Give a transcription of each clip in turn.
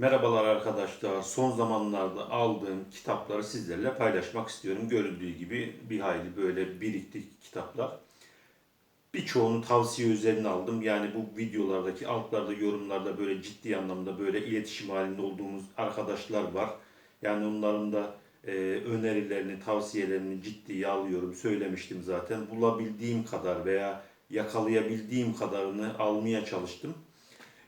Merhabalar arkadaşlar. Son zamanlarda aldığım kitapları sizlerle paylaşmak istiyorum. Görüldüğü gibi bir hayli böyle birikti kitaplar. Birçoğunu tavsiye üzerine aldım. Yani bu videolardaki altlarda yorumlarda böyle ciddi anlamda böyle iletişim halinde olduğumuz arkadaşlar var. Yani onların da e, önerilerini, tavsiyelerini ciddiye alıyorum. Söylemiştim zaten. Bulabildiğim kadar veya yakalayabildiğim kadarını almaya çalıştım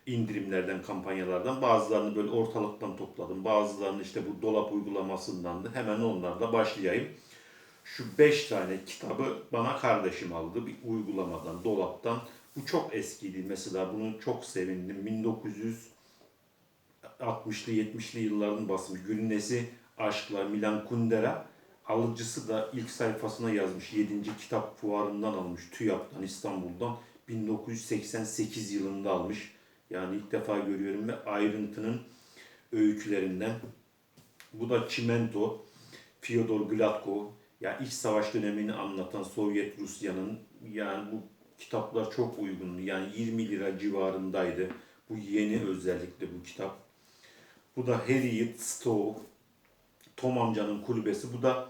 indirimlerden, kampanyalardan. Bazılarını böyle ortalıktan topladım. Bazılarını işte bu dolap uygulamasındandı. Hemen onlarla başlayayım. Şu 5 tane kitabı bana kardeşim aldı bir uygulamadan, dolaptan. Bu çok eskiydi mesela. Bunu çok sevindim. 1960'lı 70'li yılların basımı. Gülnesi Aşklar Milan Kundera. Alıcısı da ilk sayfasına yazmış. 7. kitap fuarından almış. TÜYAP'tan İstanbul'dan. 1988 yılında almış. Yani ilk defa görüyorum ve ayrıntının öykülerinden. Bu da Çimento, Fyodor Gladko. Yani iç savaş dönemini anlatan Sovyet Rusya'nın yani bu kitaplar çok uygundu. Yani 20 lira civarındaydı. Bu yeni özellikle bu kitap. Bu da Harriet Stowe, Tom amcanın kulübesi. Bu da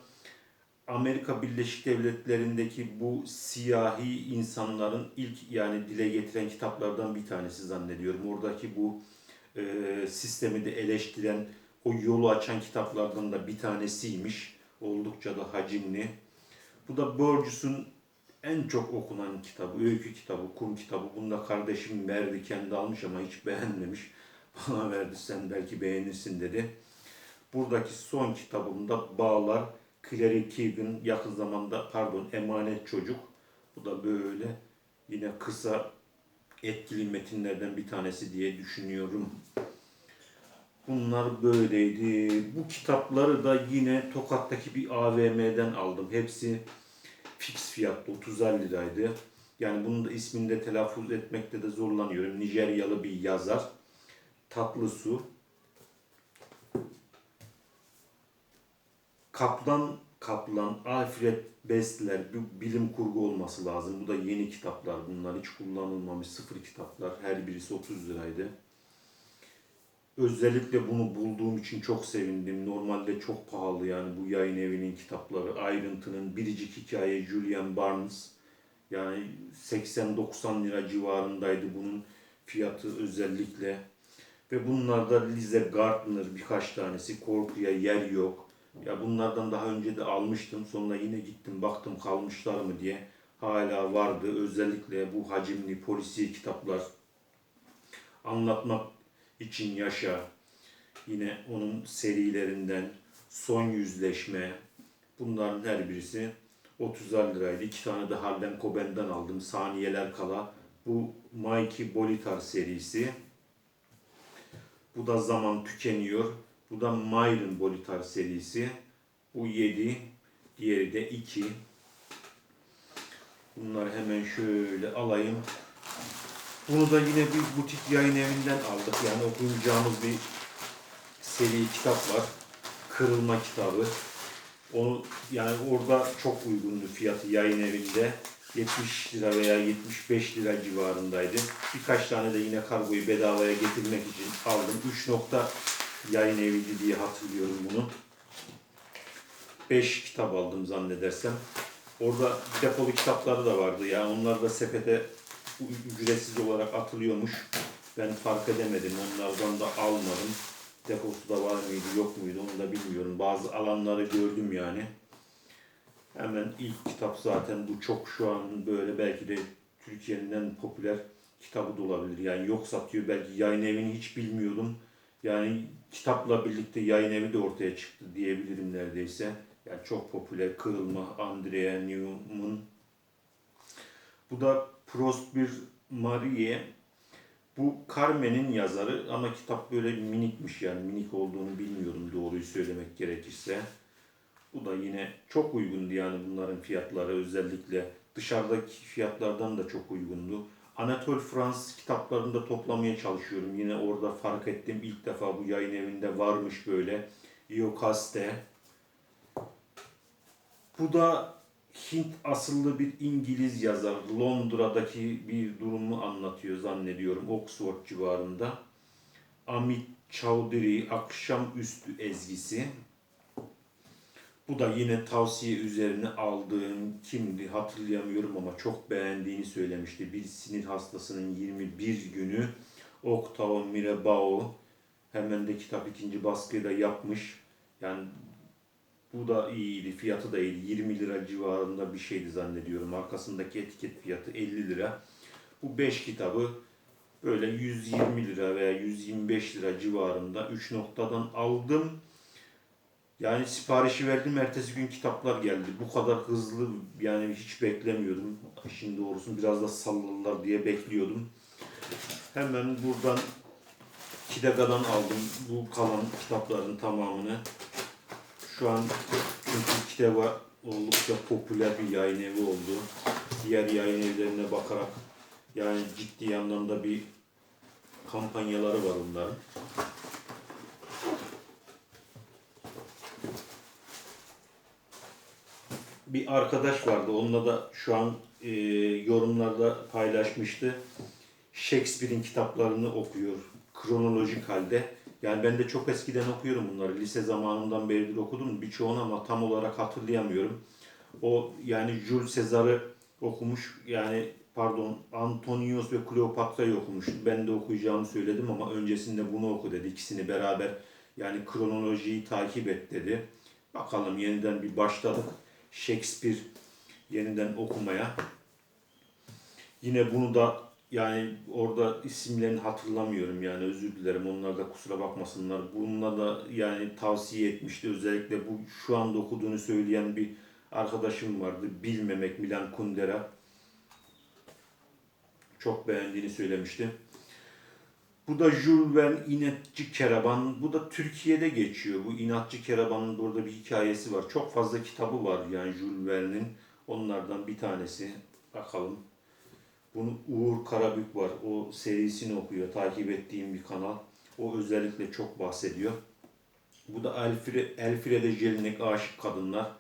Amerika Birleşik Devletleri'ndeki bu siyahi insanların ilk yani dile getiren kitaplardan bir tanesi zannediyorum. Oradaki bu e, sistemi de eleştiren, o yolu açan kitaplardan da bir tanesiymiş. Oldukça da hacimli. Bu da Burgess'un en çok okunan kitabı, öykü kitabı, kum kitabı. Bunu da kardeşim verdi, kendi almış ama hiç beğenmemiş. Bana verdi, sen belki beğenirsin dedi. Buradaki son kitabımda Bağlar, Clary Keegan yakın zamanda pardon Emanet Çocuk. Bu da böyle yine kısa etkili metinlerden bir tanesi diye düşünüyorum. Bunlar böyleydi. Bu kitapları da yine Tokat'taki bir AVM'den aldım. Hepsi fix fiyatlı 30 liraydı. Yani bunun da ismini de telaffuz etmekte de zorlanıyorum. Nijeryalı bir yazar. Tatlı Su. Kaplan Kaplan, Alfred Bestler, bu bilim kurgu olması lazım. Bu da yeni kitaplar bunlar. Hiç kullanılmamış sıfır kitaplar. Her birisi 30 liraydı. Özellikle bunu bulduğum için çok sevindim. Normalde çok pahalı yani bu yayın evinin kitapları. Ayrıntının Biricik Hikaye Julian Barnes. Yani 80-90 lira civarındaydı bunun fiyatı özellikle. Ve bunlarda Lise Gardner birkaç tanesi. Korkuya yer yok. Ya bunlardan daha önce de almıştım. Sonra yine gittim baktım kalmışlar mı diye. Hala vardı. Özellikle bu hacimli polisiye kitaplar. Anlatmak için yaşa. Yine onun serilerinden Son Yüzleşme. Bunların her birisi 30 liraydı. İki tane de Harlem Coben'den aldım. Saniyeler kala. Bu Mikey Bolitar serisi. Bu da Zaman Tükeniyor. Bu da Myron Bolitar serisi. Bu 7. Diğeri de 2. Bunları hemen şöyle alayım. Bunu da yine bir butik yayın evinden aldık. Yani okuyacağımız bir seri kitap var. Kırılma kitabı. Onu yani orada çok uygundu fiyatı yayın evinde. 70 lira veya 75 lira civarındaydı. Birkaç tane de yine kargoyu bedavaya getirmek için aldım. 3 nokta yayın eviydi diye hatırlıyorum bunu. 5 kitap aldım zannedersem. Orada depolu kitapları da vardı. Yani onlar da sepete ücretsiz olarak atılıyormuş. Ben fark edemedim. Onlardan da almadım. Deposu da var mıydı yok muydu onu da bilmiyorum. Bazı alanları gördüm yani. Hemen ilk kitap zaten bu çok şu an böyle belki de Türkiye'nin en popüler kitabı da olabilir. Yani yok satıyor belki yayın evini hiç bilmiyordum. Yani kitapla birlikte yayın evi de ortaya çıktı diyebilirim neredeyse. Yani çok popüler Kırılma, Andrea Newman. Bu da Prost bir Marie. Bu Carmen'in yazarı ama kitap böyle minikmiş yani minik olduğunu bilmiyorum doğruyu söylemek gerekirse. Bu da yine çok uygundu yani bunların fiyatları özellikle dışarıdaki fiyatlardan da çok uygundu. Anatol Frans kitaplarını da toplamaya çalışıyorum. Yine orada fark ettim ilk defa bu yayın evinde varmış böyle. Iokaste. Bu da Hint asıllı bir İngiliz yazar. Londra'daki bir durumu anlatıyor zannediyorum. Oxford civarında. Amit Çavdiri Akşamüstü Ezgisi. Bu da yine tavsiye üzerine aldığım kimdi hatırlayamıyorum ama çok beğendiğini söylemişti. Bir sinir hastasının 21 günü Octavo Mirabao hemen de kitap ikinci baskıyı da yapmış. Yani bu da iyiydi. Fiyatı da iyiydi. 20 lira civarında bir şeydi zannediyorum. Arkasındaki etiket fiyatı 50 lira. Bu 5 kitabı böyle 120 lira veya 125 lira civarında 3 noktadan aldım. Yani siparişi verdim. Ertesi gün kitaplar geldi. Bu kadar hızlı yani hiç beklemiyordum. İşin doğrusu biraz da salladılar diye bekliyordum. Hemen buradan Kidaga'dan aldım bu kalan kitapların tamamını. Şu an çünkü Kidega oldukça popüler bir yayın evi oldu. Diğer yayın evlerine bakarak yani ciddi anlamda bir kampanyaları var onların. Bir arkadaş vardı. Onunla da şu an e, yorumlarda paylaşmıştı. Shakespeare'in kitaplarını okuyor kronolojik halde. Yani ben de çok eskiden okuyorum bunları. Lise zamanından beridir okudum birçoğunu ama tam olarak hatırlayamıyorum. O yani Jules Caesar'ı okumuş. Yani pardon Antonius ve Kleopatra'yı okumuştu. Ben de okuyacağımı söyledim ama öncesinde bunu oku dedi. İkisini beraber yani kronolojiyi takip et dedi. Bakalım yeniden bir başladık. Shakespeare yeniden okumaya. Yine bunu da yani orada isimlerini hatırlamıyorum yani özür dilerim onlar da kusura bakmasınlar. Bununla da yani tavsiye etmişti özellikle bu şu anda okuduğunu söyleyen bir arkadaşım vardı. Bilmemek Milan Kundera. Çok beğendiğini söylemişti. Bu da Jules Verne İnatçı Keraban. Bu da Türkiye'de geçiyor. Bu İnatçı Keraban'ın burada bir hikayesi var. Çok fazla kitabı var yani Jules Verne'in. Onlardan bir tanesi. Bakalım. Bunu Uğur Karabük var. O serisini okuyor. Takip ettiğim bir kanal. O özellikle çok bahsediyor. Bu da Elfire, Elfrede Jelinek Aşık Kadınlar.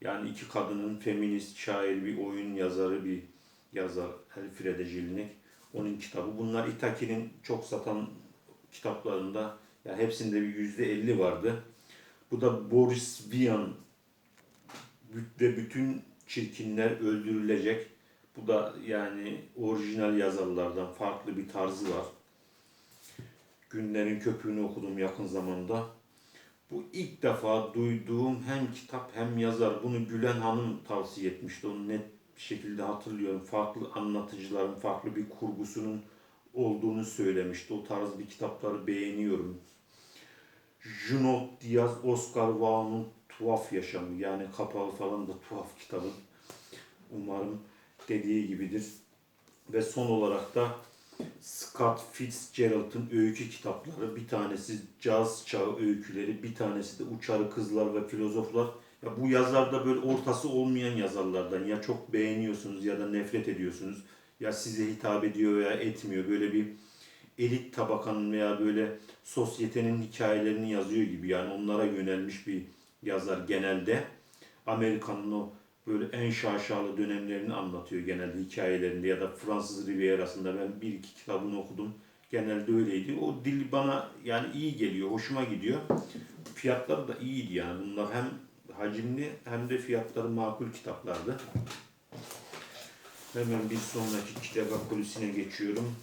Yani iki kadının feminist, şair, bir oyun yazarı, bir yazar Elfrede Jelinek. Onun kitabı. Bunlar Itaki'nin çok satan kitaplarında yani hepsinde bir yüzde elli vardı. Bu da Boris Vian ve bütün çirkinler öldürülecek. Bu da yani orijinal yazarlardan farklı bir tarzı var. Günlerin Köpüğünü okudum yakın zamanda. Bu ilk defa duyduğum hem kitap hem yazar. Bunu Gülen Hanım tavsiye etmişti. Onu net bir şekilde hatırlıyorum. Farklı anlatıcıların, farklı bir kurgusunun olduğunu söylemişti. O tarz bir kitapları beğeniyorum. Junot Diaz, Oscar Wilde'ın Tuhaf Yaşamı yani kapağı falan da tuhaf kitabı. Umarım dediği gibidir. Ve son olarak da Scott Fitzgerald'ın öykü kitapları. Bir tanesi Caz Çağı öyküleri, bir tanesi de Uçarı Kızlar ve Filozoflar. Ya bu yazar da böyle ortası olmayan yazarlardan. Ya çok beğeniyorsunuz ya da nefret ediyorsunuz. Ya size hitap ediyor veya etmiyor. Böyle bir elit tabakanın veya böyle sosyetenin hikayelerini yazıyor gibi. Yani onlara yönelmiş bir yazar genelde. Amerika'nın o böyle en şaşalı dönemlerini anlatıyor genelde hikayelerinde ya da Fransız Riviera'sında ben bir iki kitabını okudum. Genelde öyleydi. O dil bana yani iyi geliyor, hoşuma gidiyor. Fiyatları da iyiydi yani. Bunlar hem hacimli hem de fiyatları makul kitaplardı. Hemen bir sonraki kitap kulisine geçiyorum.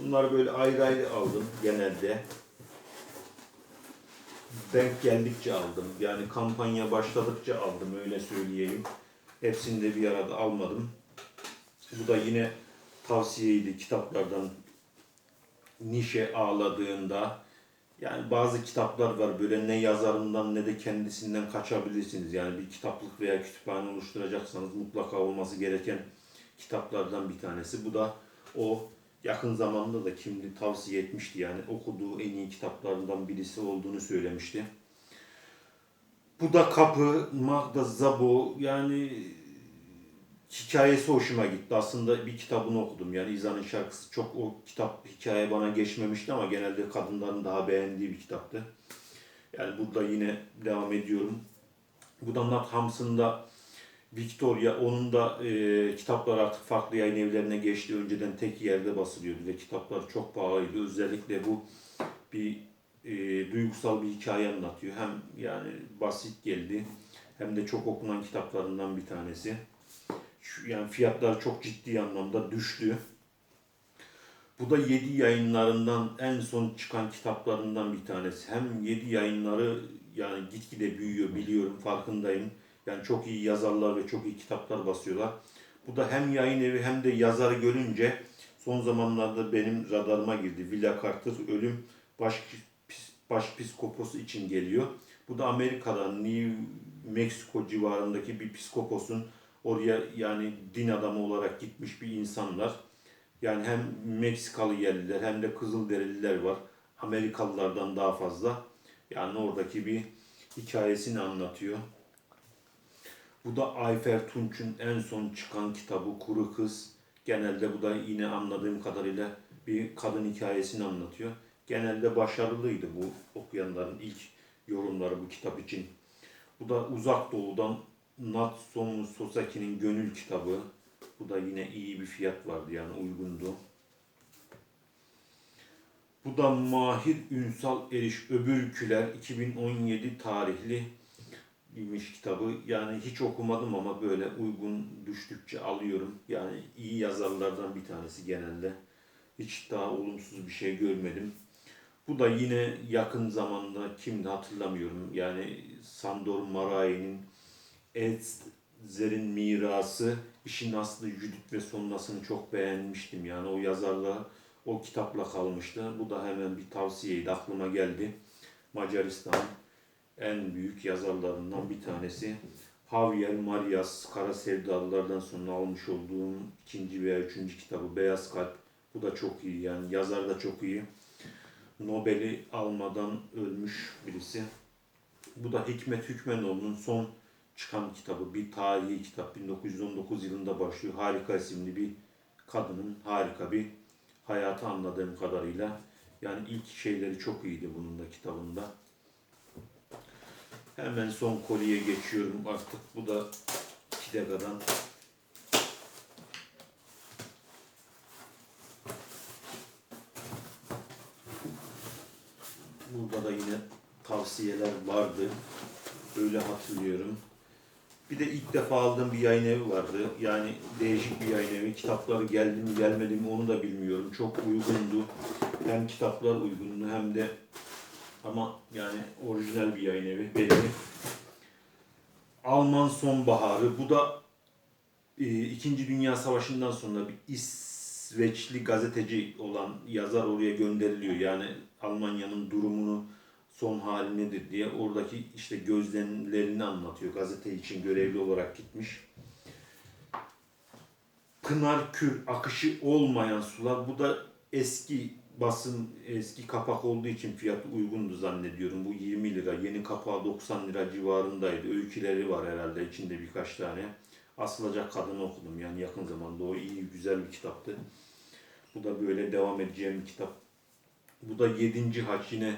Bunları böyle ayrı ayrı aldım genelde. Denk geldikçe aldım. Yani kampanya başladıkça aldım öyle söyleyeyim. Hepsini de bir arada almadım. Bu da yine tavsiyeydi kitaplardan nişe ağladığında yani bazı kitaplar var böyle ne yazarından ne de kendisinden kaçabilirsiniz. Yani bir kitaplık veya kütüphane oluşturacaksanız mutlaka olması gereken kitaplardan bir tanesi. Bu da o yakın zamanda da kimdi tavsiye etmişti yani okuduğu en iyi kitaplarından birisi olduğunu söylemişti. Bu da Kapı, Magda Zabo yani hikayesi hoşuma gitti. Aslında bir kitabını okudum. Yani İza'nın şarkısı çok o kitap hikaye bana geçmemişti ama genelde kadınların daha beğendiği bir kitaptı. Yani burada yine devam ediyorum. Bu da Nat Hams'ın Victoria, onun da e, kitaplar artık farklı yayın evlerine geçti. Önceden tek yerde basılıyordu ve kitaplar çok pahalıydı. Özellikle bu bir e, duygusal bir hikaye anlatıyor. Hem yani basit geldi hem de çok okunan kitaplarından bir tanesi. Şu, yani fiyatlar çok ciddi anlamda düştü. Bu da 7 yayınlarından en son çıkan kitaplarından bir tanesi. Hem 7 yayınları yani gitgide büyüyor biliyorum farkındayım. Yani çok iyi yazarlar ve çok iyi kitaplar basıyorlar. Bu da hem yayın evi hem de yazarı görünce son zamanlarda benim radarıma girdi. Villa Carter Ölüm Baş, Başpiskoposu için geliyor. Bu da Amerika'da New Mexico civarındaki bir psikoposun oraya yani din adamı olarak gitmiş bir insanlar. Yani hem Meksikalı yerliler hem de Kızılderililer var. Amerikalılardan daha fazla. Yani oradaki bir hikayesini anlatıyor. Bu da Ayfer Tunç'un en son çıkan kitabı Kuru Kız. Genelde bu da yine anladığım kadarıyla bir kadın hikayesini anlatıyor. Genelde başarılıydı bu okuyanların ilk yorumları bu kitap için. Bu da Uzak Doğu'dan Natsumu Sosaki'nin Gönül kitabı. Bu da yine iyi bir fiyat vardı yani uygundu. Bu da Mahir Ünsal Eriş Öbürküler 2017 tarihli imiş kitabı. Yani hiç okumadım ama böyle uygun düştükçe alıyorum. Yani iyi yazarlardan bir tanesi genelde. Hiç daha olumsuz bir şey görmedim. Bu da yine yakın zamanda kimdi hatırlamıyorum. Yani Sandor Marai'nin Ezer'in mirası işin aslı Judith ve sonrasını çok beğenmiştim. Yani o yazarla o kitapla kalmıştı. Bu da hemen bir tavsiyeydi aklıma geldi. Macaristan en büyük yazarlarından bir tanesi. Javier Marias, Kara Sevdalılardan sonra almış olduğum ikinci veya üçüncü kitabı Beyaz Kalp. Bu da çok iyi yani yazar da çok iyi. Nobel'i almadan ölmüş birisi. Bu da Hikmet Hükmenoğlu'nun son çıkan kitabı, bir tarihi kitap. 1919 yılında başlıyor. Harika isimli bir kadının harika bir hayatı anladığım kadarıyla. Yani ilk şeyleri çok iyiydi bunun da kitabında. Hemen son kolye geçiyorum artık. Bu da Kidega'dan. Burada da yine tavsiyeler vardı. Öyle hatırlıyorum. Bir de ilk defa aldığım bir yayın evi vardı. Yani değişik bir yayın evi. Kitapları geldi mi gelmedi mi onu da bilmiyorum. Çok uygundu. Hem kitaplar uygundu hem de ama yani orijinal bir yayın evi belli. Alman Sonbaharı. Bu da e, İkinci Dünya Savaşı'ndan sonra bir İsveçli gazeteci olan yazar oraya gönderiliyor. Yani Almanya'nın durumunu son hali nedir diye oradaki işte gözlemlerini anlatıyor. Gazete için görevli olarak gitmiş. Pınar Kür akışı olmayan sular. Bu da eski basın eski kapak olduğu için fiyatı uygundu zannediyorum. Bu 20 lira. Yeni kapağı 90 lira civarındaydı. Öyküleri var herhalde içinde birkaç tane. Asılacak Kadını okudum yani yakın zamanda. O iyi güzel bir kitaptı. Bu da böyle devam edeceğim bir kitap. Bu da 7. haç yine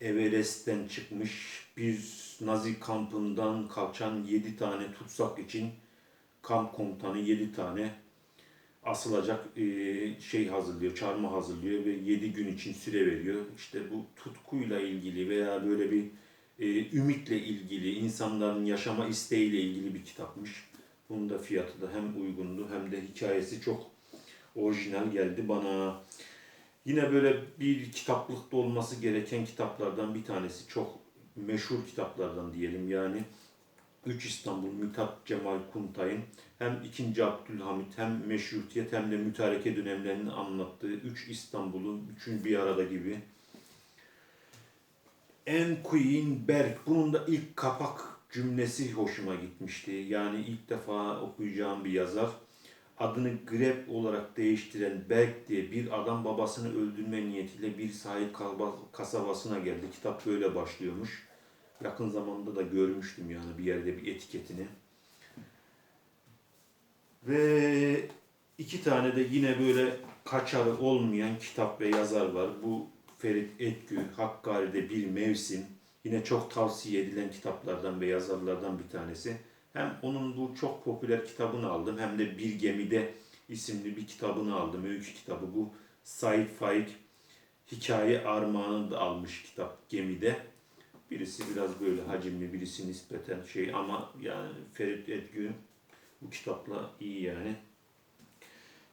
Everest'ten çıkmış bir Nazi kampından kaçan 7 tane tutsak için kamp komutanı 7 tane asılacak e, şey hazırlıyor, çarmıha hazırlıyor ve 7 gün için süre veriyor. İşte bu tutkuyla ilgili veya böyle bir e, ümitle ilgili, insanların yaşama isteğiyle ilgili bir kitapmış. Bunun da fiyatı da hem uygundu hem de hikayesi çok orijinal geldi bana. Yine böyle bir kitaplıkta olması gereken kitaplardan bir tanesi. Çok meşhur kitaplardan diyelim yani. 3 İstanbul Mithat Cemal Kuntay'ın hem 2. Abdülhamit hem meşrutiyet hem de mütareke dönemlerini anlattığı 3 İstanbul'un üçün bir arada gibi. En Queen Berg. Bunun da ilk kapak cümlesi hoşuma gitmişti. Yani ilk defa okuyacağım bir yazar adını Greb olarak değiştiren Berg diye bir adam babasını öldürme niyetiyle bir sahil kasabasına geldi. Kitap böyle başlıyormuş. Yakın zamanda da görmüştüm yani bir yerde bir etiketini. Ve iki tane de yine böyle kaçarı olmayan kitap ve yazar var. Bu Ferit Etgü, Hakkari'de Bir Mevsim. Yine çok tavsiye edilen kitaplardan ve yazarlardan bir tanesi. Hem onun bu çok popüler kitabını aldım hem de Bir Gemide isimli bir kitabını aldım. Öykü kitabı bu. Said Faik hikaye armağanını da almış kitap Gemide. Birisi biraz böyle hacimli, birisi nispeten şey ama yani Ferit Etgü bu kitapla iyi yani.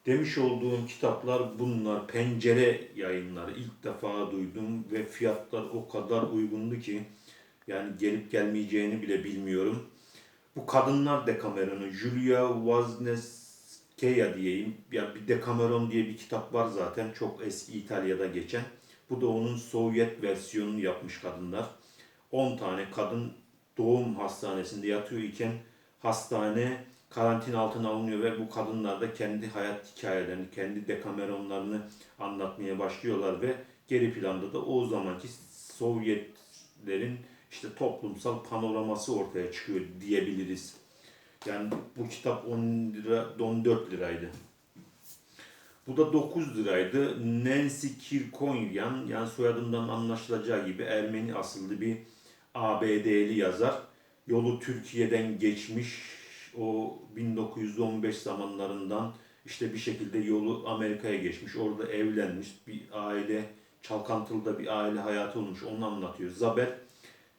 Demiş olduğum kitaplar bunlar. Pencere yayınları ilk defa duydum ve fiyatlar o kadar uygundu ki yani gelip gelmeyeceğini bile bilmiyorum. Bu Kadınlar Dekameron'u Julia Wazneskaya diyeyim. Ya bir Dekameron diye bir kitap var zaten çok eski İtalya'da geçen. Bu da onun Sovyet versiyonunu yapmış kadınlar. 10 tane kadın doğum hastanesinde yatıyor iken hastane karantina altına alınıyor ve bu kadınlar da kendi hayat hikayelerini, kendi dekameronlarını anlatmaya başlıyorlar ve geri planda da o zamanki Sovyetlerin işte toplumsal panoraması ortaya çıkıyor diyebiliriz. Yani bu kitap 10 lira, 14 liraydı. Bu da 9 liraydı. Nancy Kirkonyan, yani soyadından anlaşılacağı gibi Ermeni asıllı bir ABD'li yazar. Yolu Türkiye'den geçmiş, o 1915 zamanlarından işte bir şekilde yolu Amerika'ya geçmiş. Orada evlenmiş, bir aile, çalkantılı da bir aile hayatı olmuş. Onu anlatıyor. Zaber,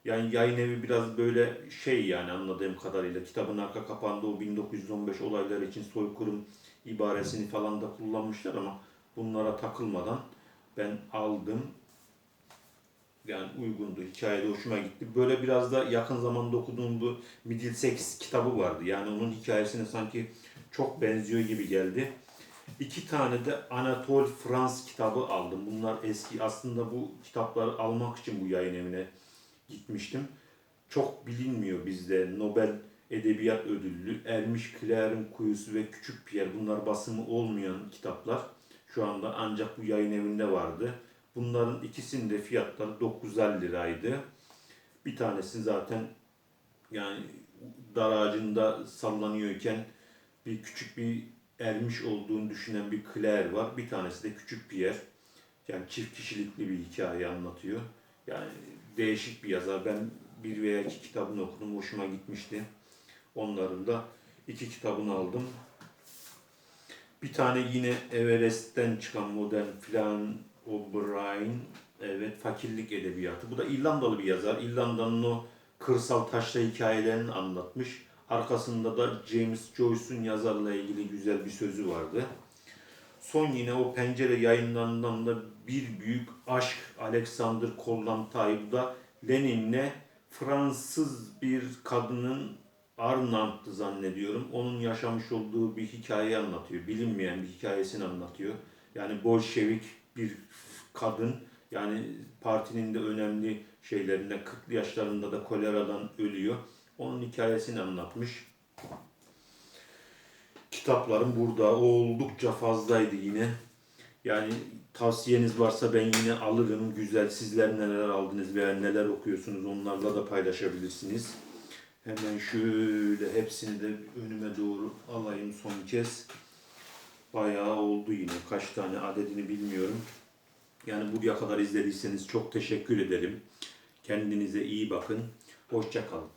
yani yayın evi biraz böyle şey yani anladığım kadarıyla kitabın arka kapağında o 1915 olayları için soykırım ibaresini falan da kullanmışlar ama bunlara takılmadan ben aldım. Yani uygundu. Hikayede hoşuma gitti. Böyle biraz da yakın zamanda okuduğum bu Middlesex kitabı vardı. Yani onun hikayesine sanki çok benziyor gibi geldi. İki tane de Anatole Frans kitabı aldım. Bunlar eski. Aslında bu kitapları almak için bu yayın evine gitmiştim. Çok bilinmiyor bizde. Nobel Edebiyat Ödüllü, Ermiş Clare'ın Kuyusu ve Küçük Pierre bunlar basımı olmayan kitaplar. Şu anda ancak bu yayın evinde vardı. Bunların ikisinin de fiyatları 9'er liraydı. Bir tanesi zaten yani dar ağacında sallanıyorken bir küçük bir ermiş olduğunu düşünen bir Claire var. Bir tanesi de Küçük Pierre. Yani çift kişilikli bir hikaye anlatıyor. Yani değişik bir yazar. Ben bir veya iki kitabını okudum. Hoşuma gitmişti. Onların da iki kitabını aldım. Bir tane yine Everest'ten çıkan modern Flan O'Brien. Evet, fakirlik edebiyatı. Bu da İrlandalı bir yazar. İrlanda'nın o kırsal taşra hikayelerini anlatmış. Arkasında da James Joyce'un yazarla ilgili güzel bir sözü vardı. Son yine o pencere yayınlarından da bir büyük aşk Alexander Kollontai. Bu da Lenin'le Fransız bir kadının Arnavut'tu zannediyorum. Onun yaşamış olduğu bir hikaye anlatıyor. Bilinmeyen bir hikayesini anlatıyor. Yani Bolşevik bir kadın yani partinin de önemli şeylerinde 40'lı yaşlarında da koleradan ölüyor. Onun hikayesini anlatmış. Kitaplarım burada. Oldukça fazlaydı yine. Yani tavsiyeniz varsa ben yine alırım. Güzel. Sizler neler aldınız veya neler okuyorsunuz onlarla da paylaşabilirsiniz. Hemen şöyle hepsini de önüme doğru alayım son kez. Bayağı oldu yine. Kaç tane adedini bilmiyorum. Yani buraya kadar izlediyseniz çok teşekkür ederim. Kendinize iyi bakın. Hoşça kalın.